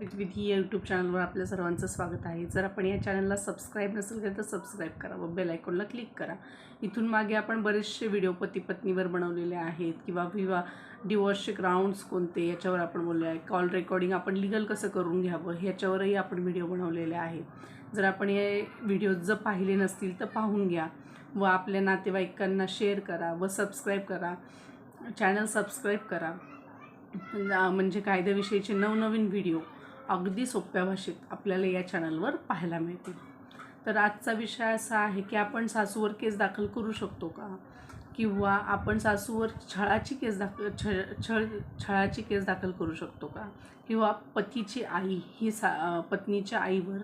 With विधी या YouTube चॅनलवर आपल्या सर्वांचं स्वागत आहे. जर आपण या चॅनलला सबस्क्राईब नसेल केलं तर सबस्क्राईब करा व बेल आयकॉनला क्लिक करा. इथून मागे आपण बरेचसे व्हिडिओ पती पत्नीवर बनवलेले आहेत किंवा विवा डिवॉर्सचे ग्राउंड्स कोणते याच्यावर आपण बोललो आहे. कॉल रेकॉर्डिंग आपण लिगल कसं करून घ्यावं ह्याच्यावरही आपण व्हिडिओ बनवलेले आहेत. जर आपण हे व्हिडिओ जर पाहिले नसतील तर पाहून घ्या व आपल्या नातेवाईकांना शेअर करा व सबस्क्राईब करा. चॅनल सबस्क्राईब करा. म्हणजे कायद्याविषयीचे नवनवीन व्हिडिओ अगदी सोप्या भाषेत आपल्याला या चॅनलवर पाहायला मिळतील. तर आजचा विषय असा आहे की आपण सासूवर केस दाखल करू शकतो का? किंवा आपण सासूवर छळाची केस दाखल छळ छळ छळाची केस दाखल करू शकतो का? किंवा पतीची आई ही सा पत्नीच्या आईवर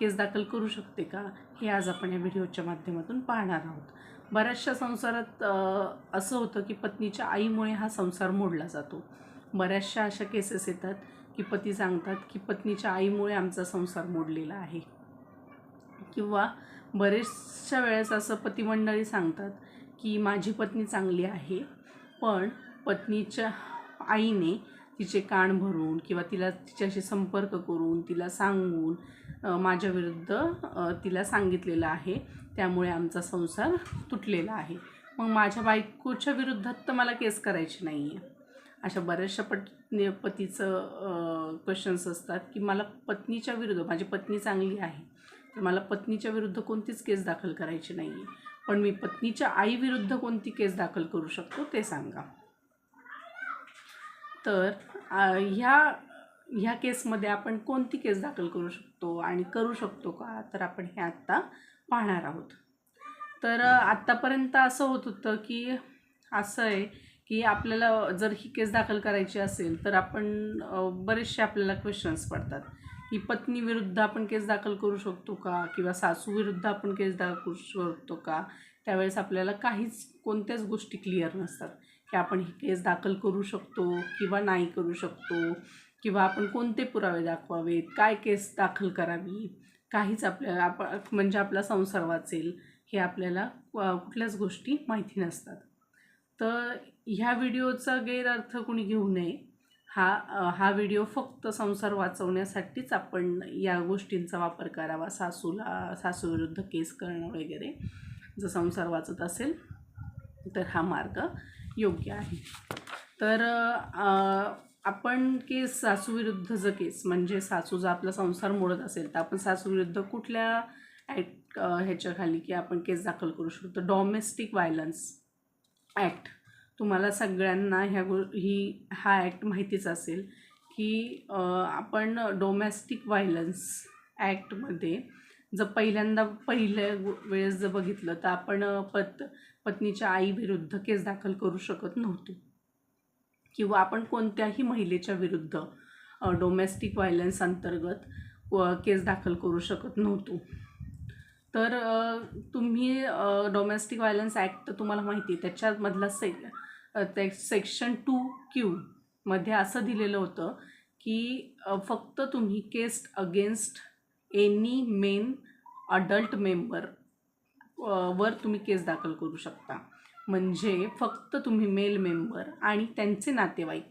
केस दाखल करू शकते का? हे आज आपण या व्हिडिओच्या माध्यमातून पाहणार आहोत. बऱ्याचशा संसारात असं होतं की पत्नीच्या आईमुळे हा संसार मोडला जातो. बऱ्याचशा अशा केसेस येतात की पती सांगतात की पत्नीच्या आईमुळे आमचा संसार मोडलेला आहे. किंवा बरेचशा वेळेस असं पतिमंडळी सांगतात की माझी पत्नी चांगली आहे पण पत्नीच्या आईने तिचे कान भरून किंवा तिला तिच्याशी संपर्क करून तिला सांगून माझ्याविरुद्ध तिला सांगितलेलं आहे. त्यामुळे आमचा संसार तुटलेला आहे. मग माझ्या बायकोच्या विरुद्धात तर मला केस करायची नाही आहे अशा बऱ्याचशा पट पतीचं क्वेश्चन्स असतात की मला पत्नीच्या विरुद्ध माझी पत्नी चांगली आहे तर मला पत्नीच्या विरुद्ध कोणतीच केस दाखल करायची नाही आहे पण मी पत्नीच्या आईविरुद्ध कोणती केस दाखल करू शकतो ते सांगा. तर ह्या ह्या केसमध्ये आपण कोणती केस दाखल करू शकतो आणि करू शकतो का? तर आपण हे आत्ता पाहणार आहोत. तर आत्तापर्यंत असं होत होतं की असं आहे की आपल्याला जर ही केस दाखल करायची असेल तर आपण बरेचसे आपल्याला क्वेश्चन्स पडतात. की पत्नीविरुद्ध आपण केस दाखल करू शकतो का? किंवा सासूविरुद्ध आपण केस दाखल करू शकतो का? त्यावेळेस आपल्याला काहीच कोणत्याच गोष्टी क्लिअर नसतात. की आपण ही केस दाखल करू शकतो किंवा नाही करू शकतो? किंवा आपण कोणते पुरावे दाखवावेत? काय केस दाखल करावी काहीच आपल्याला आप म्हणजे आपला संसार वाचेल हे आपल्याला कुठल्याच गोष्टी माहिती नसतात. तर ह्या व्हिडिओचा गैरअर्थ कुणी घेऊ नये. हा हा व्हिडिओ फक्त संसार वाचवण्यासाठीच आपण या गोष्टींचा वापर करावा सासूला सासूविरुद्ध केस करणं वगैरे. जर संसार वाचत असेल तर हा मार्ग योग्य आहे. तर आपण केस सासूविरुद्ध जर केस म्हणजे सासू जर आपला संसार मोडत असेल तर आपण सासूविरुद्ध कुठल्या ॲक्ट ह्याच्याखाली की आपण केस दाखल करू शकतो? Domestic violence act. तुम्हाला सगळ्यांना ह्या गो ही हा ॲक्ट माहितीच असेल की आपण डोमेस्टिक व्हायलन्स ॲक्टमध्ये जर पहिल्यांदा पहिल्या वेळेस जर बघितलं तर आपण पत पत्नीच्या आईविरुद्ध केस दाखल करू शकत नव्हतो. किंवा आपण कोणत्याही महिलेच्या विरुद्ध डोमेस्टिक व्हायलन्स अंतर्गत व केस दाखल करू शकत नव्हतो. तर तुम्ही डोमेस्टिक व्हायलन्स ॲक्ट तर तुम्हाला माहिती आहे त्याच्यामधला से ते सेक्शन टू क्यूमध्ये असं दिलेलं होतं की फक्त तुम्ही case against any men adult member वर तुम्ही केस दाखल करू शकता. म्हणजे फक्त तुम्ही मेल मेंबर आणि त्यांचे नातेवाईक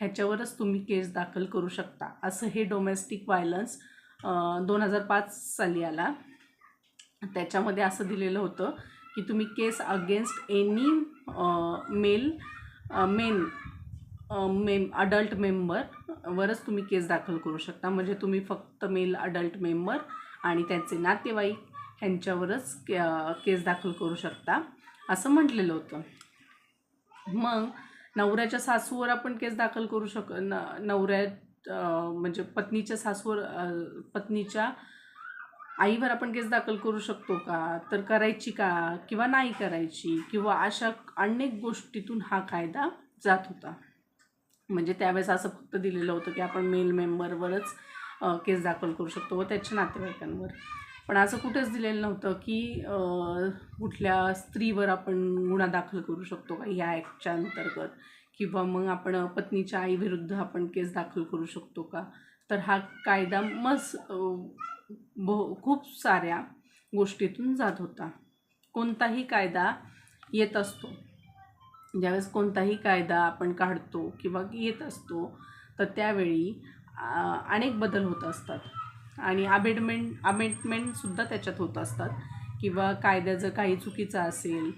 ह्याच्यावरच तुम्ही केस दाखल करू शकता. असं हे डोमेस्टिक व्हायलन्स दोन हजार पाच साली आला. त्याच्यामध्ये असं दिलेलं होतं की तुम्ही case against any male men ma'am adult मेंबरवरच तुम्ही केस दाखल करू शकता. म्हणजे तुम्ही फक्त मेल अडल्ट मेंबर आणि त्यांचे नातेवाईक ह्यांच्यावरच के केस दाखल करू शकता. असं म्हटलेलं होतं. मग नवऱ्याच्या सासूवर आपण केस दाखल करू शक न नवऱ्या म्हणजे पत्नीच्या सासूवर पत्नीच्या आईवर आपण केस दाखल करू शकतो का? तर करायची का? किंवा नाही करायची? किंवा अशा अनेक गोष्टीतून हा कायदा जात होता. म्हणजे त्यावेळेस असं फक्त दिलेलं होतं की आपण मेल मेंबरवरच केस दाखल करू शकतो व त्याच्या नातेवाईकांवर. पण असं कुठेच दिलेलं नव्हतं की कुठल्या स्त्रीवर आपण गुन्हा दाखल करू शकतो का या ॲक्टच्या अंतर्गत? किंवा मग आपण पत्नीच्या आईविरुद्ध आपण केस दाखल करू शकतो का? तर हा कायदा मस भो खूप साऱ्या गोष्टीतून जात होता. कोणताही कायदा येत असतो. ज्यावेळेस कोणताही कायदा आपण काढतो किंवा येत असतो तर त्यावेळी अनेक बदल होत असतात. आणि अमेंडमेंट अमेंडमेंटसुद्धा त्याच्यात होत असतात. किंवा कायदा जर काही चुकीचा असेल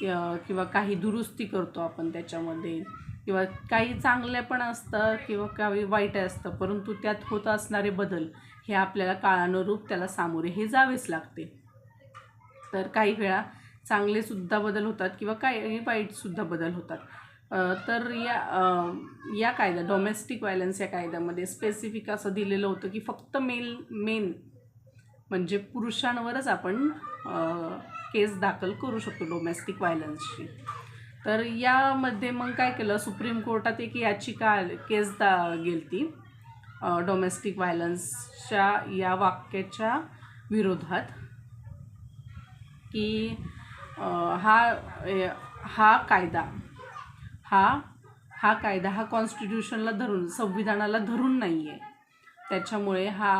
किंवा काही दुरुस्ती करतो आपण त्याच्यामध्ये किंवा काही चांगले पण असतं किंवा काही वाईट असतं परंतु त्यात होत असणारे बदल हे आपल्याला काळानुरूप त्याला सामोरे हे जावेच लागते. तर काही वेळा चांगलेसुद्धा बदल होतात किंवा काही वाईटसुद्धा बदल होतात. तर या या कायदा डोमेस्टिक व्हायलन्स या कायद्यामध्ये स्पेसिफिक असं दिलेलं होतं की फक्त मेल मेन म्हणजे पुरुषांवरच आपण केस दाखल करू शकतो डोमेस्टिक व्हायलन्सची तर यामध्ये मग काय केलं? सुप्रीम कोर्टात एक याचिका केस दा गेलती. डोमेस्टिक व्हायलन्सच्या या वाक्याच्या विरोधात की हा हा कायदा हा हा कायदा हा कॉन्स्टिट्यूशनला धरून संविधानाला धरून नाही आहे त्याच्यामुळे हा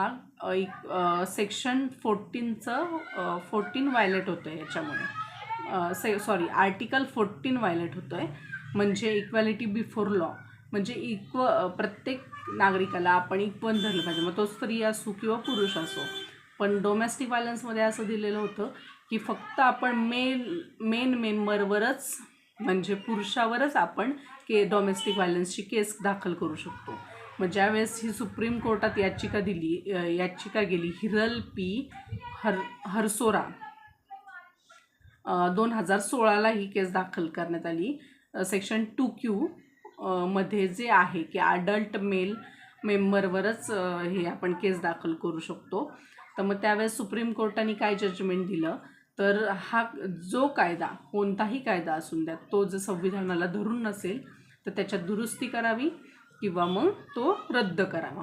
एक सेक्शन फोर्टीनचं फोर्टीन व्हायलेट होतं आहे याच्यामुळे. Say sorry article fourteen violate होतं आहे म्हणजे इक्वॅलिटी बिफोर लॉ म्हणजे इक्व प्रत्येक नागरिकाला आपण इक्वन धरलं पाहिजे. मग तो स्त्री असो किंवा पुरुष असो. पण डोमेस्टिक व्हायलन्समध्ये असं दिलेलं होतं की फक्त आपण मेन मेन मेंबरवरच म्हणजे पुरुषावरच आपण के डोमेस्टिक व्हायलन्सची केस दाखल करू शकतो. मग ज्यावेळेस ही सुप्रीम कोर्टात याचिका दिली याचिका गेली हिरल पी हर हरसोरा दोन हजार सोळाला ही केस दाखल करण्यात आली. सेक्शन टू क्यू मध्ये जे आहे की अडल्ट मेल मेंबरवरच हे आपण केस दाखल करू शकतो. तर मग त्यावेळेस सुप्रीम कोर्टाने काय जजमेंट दिलं? तर हा जो कायदा कोणताही कायदा असून द्या तो जर संविधानाला धरून नसेल तर त्याच्यात दुरुस्ती करावी किंवा मग तो रद्द करावा.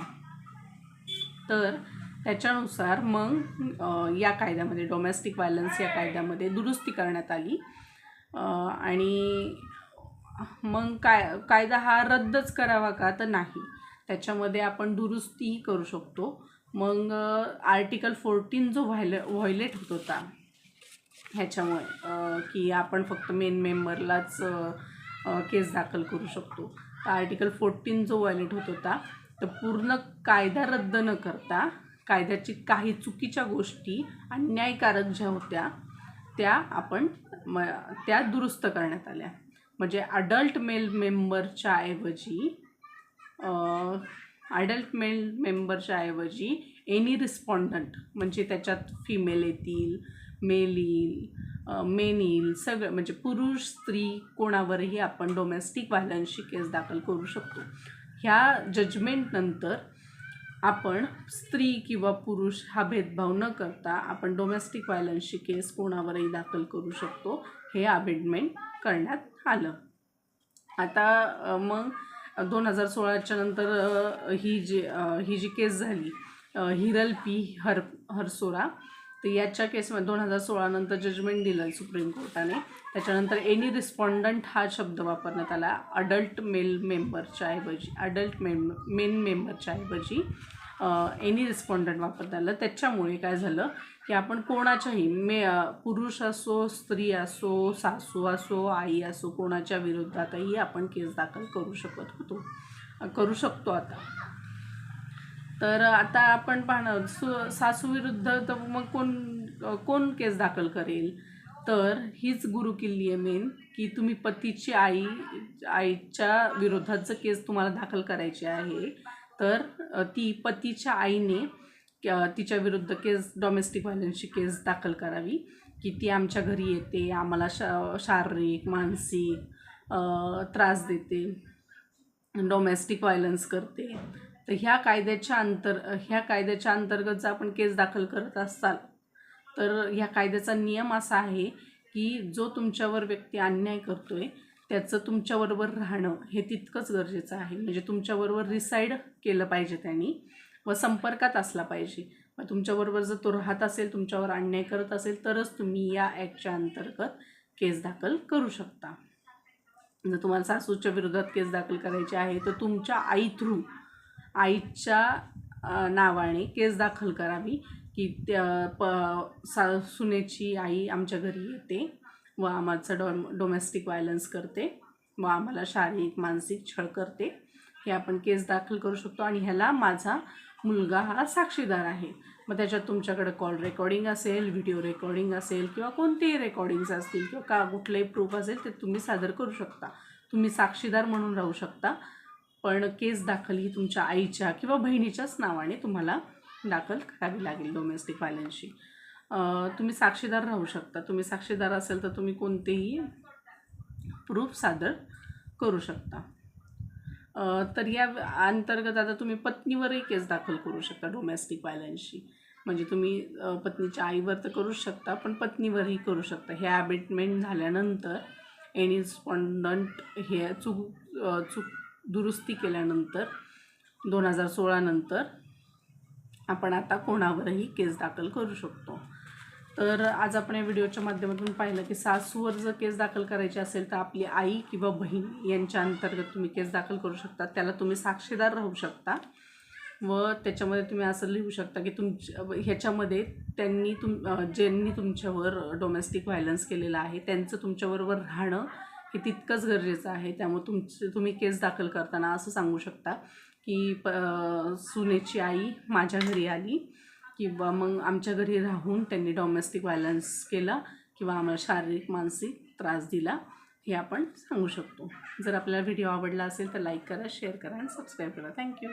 तर त्याच्यानुसार मग या कायद्यामध्ये डोमेस्टिक व्हायलन्स या कायद्यामध्ये दुरुस्ती करण्यात आली. आणि मग काय कायदा हा रद्दच करावा का तर नाही. त्याच्यामध्ये आपण दुरुस्तीही करू शकतो. मग आर्टिकल फोर्टीन जो व्हायले व्हायलेट होत होता ह्याच्यामुळे की आपण फक्त मेन मेंबरलाच केस दाखल करू शकतो. तर आर्टिकल फोर्टीन जो व्हायलेट होत होता तर पूर्ण कायदा रद्द न करता कायद्याची काही चुकीच्या गोष्टी अन्यायकारक ज्या होत्या त्या आपण म त्या दुरुस्त करण्यात आल्या. म्हणजे अडल्ट मेल मेंबरच्या ऐवजी अडल्ट मेल मेंबरच्या ऐवजी एनी रिस्पॉन्डंट म्हणजे त्याच्यात फिमेल येतील मेल येईल मेन येईल सगळं म्हणजे पुरुष स्त्री कोणावरही आपण डोमेस्टिक व्हायलन्सची केस दाखल करू शकतो. ह्या जजमेंटनंतर आपण स्त्री किंवा पुरुष हा भेदभाव न करता आपण डोमेस्टिक व्हायलन्सची केस कोणावरही दाखल करू शकतो हे अमेंडमेंट करण्यात आलं. आता मग दोन हजार सोळाच्या नंतर ही जी ही जी केस झाली हिरल पी हर हरसोरा तर याच्या केसमध्ये दोन हजार सोळानंतर जजमेंट दिलं सुप्रीम कोर्टाने. त्याच्यानंतर एनी रिस्पॉन्डंट हा शब्द वापरण्यात आला अडल्ट मेल मेंबरच्या ऐवजी अडल्ट मेम मेन मेंबरच्या ऐवजी एनी रिस्पॉन्डंट वापरता आलं. त्याच्यामुळे काय झालं की आपण कोणाच्याही मे पुरुष असो स्त्री असो सासू असो आई असो कोणाच्या विरोधातही आपण केस दाखल करू शकत होतो. करू शकतो आता. तर आता आपण पाहणार सु सासूविरुद्ध तर मग कोण कोण केस दाखल करेल? तर हीच गुरुकिल्ली आहे मेन की तुम्ही पतीची आई आईच्या विरोधात जर केस तुम्हाला दाखल करायची आहे तर ती पतीच्या आईने तिच्या विरुद्ध केस डोमेस्टिक व्हायलन्सची केस दाखल करावी की ती आमच्या घरी येते आम्हाला शा शारीरिक मानसिक त्रास देते डोमेस्टिक व्हायलन्स करते. तर ह्या कायद्याच्या अंतर ह्या कायद्याच्या अंतर्गत जर आपण केस दाखल करत असाल तर ह्या कायद्याचा नियम असा आहे की जो तुमच्यावर व्यक्ती अन्याय करतो आहे त्याचं तुमच्याबरोबर राहणं हे तितकंच गरजेचं आहे. म्हणजे तुमच्याबरोबर रिसाईड केलं पाहिजे त्यांनी. व संपर्कात असला पाहिजे. मग तुमच्याबरोबर जर तो राहत असेल तुमच्यावर अन्याय करत असेल तरच तुम्ही या ॲक्टच्या अंतर्गत केस दाखल करू शकता. जर तुम्हाला सासूच्या विरोधात केस दाखल करायची आहे तर तुमच्या आई थ्रू आईच्या नावाने केस दाखल करावी की त्या प सा सुनेची आई आमच्या घरी येते व आमचं डॉम डोमेस्टिक व्हायलन्स करते व आम्हाला शारीरिक मानसिक छळ करते. हे आपण केस दाखल करू शकतो आणि ह्याला माझा मुलगा हा साक्षीदार आहे. मग त्याच्यात तुमच्याकडे कॉल रेकॉर्डिंग असेल व्हिडिओ रेकॉर्डिंग असेल किंवा कोणतेही रेकॉर्डिंग्स असतील किंवा का कुठलंही प्रूफ असेल ते तुम्ही सादर करू शकता. तुम्ही साक्षीदार म्हणून राहू शकता. पण केस दाखल ही तुमच्या आईच्या किंवा बहिणीच्याच नावाने तुम्हाला दाखल करावी लागेल डोमेस्टिक व्हायलन्सची तुम्ही साक्षीदार राहू शकता. तुम्ही साक्षीदार असेल तर तुम्ही कोणतेही प्रूफ सादर करू शकता. तर या अंतर्गत आता तुम्ही पत्नीवरही केस दाखल करू शकता डोमेस्टिक व्हायलन्सची म्हणजे तुम्ही पत्नीच्या आईवर तर करूच शकता पण पत्नीवरही करू शकता. हे ॲबिटमेंट झाल्यानंतर एनी स्पॉन्डंट हे चूक चूक दुरुस्ती केल्यानंतर दोन हजार सोळानंतर आपण आता कोणावरही केस दाखल करू शकतो. तर आज आपण या व्हिडिओच्या माध्यमातून पाहिलं की सासूवर जर केस दाखल करायची असेल तर आपली आई किंवा बहीण यांच्या अंतर्गत तुम्ही केस दाखल करू शकता. त्याला तुम्ही साक्षीदार राहू शकता. व त्याच्यामध्ये तुम्ही असं लिहू शकता की तुमच्या ह्याच्यामध्ये त्यांनी तुम ज्यांनी तुमच्यावर डोमेस्टिक व्हायलन्स केलेलं आहे त्यांचं तुमच्याबरोबर राहणं हे तितकंच गरजेचं आहे. त्यामुळे तुमचे तुम्ही केस दाखल करताना असं सांगू शकता की प सुनेची आई माझ्या घरी आली. किंवा मग आमच्या घरी राहून त्यांनी डॉमेस्टिक व्हायलन्स केला किंवा आम्हाला शारीरिक मानसिक त्रास दिला हे आपण सांगू शकतो. जर आपल्याला व्हिडिओ आवडला असेल तर लाईक करा शेअर करा आणि सबस्क्राईब करा. थँक्यू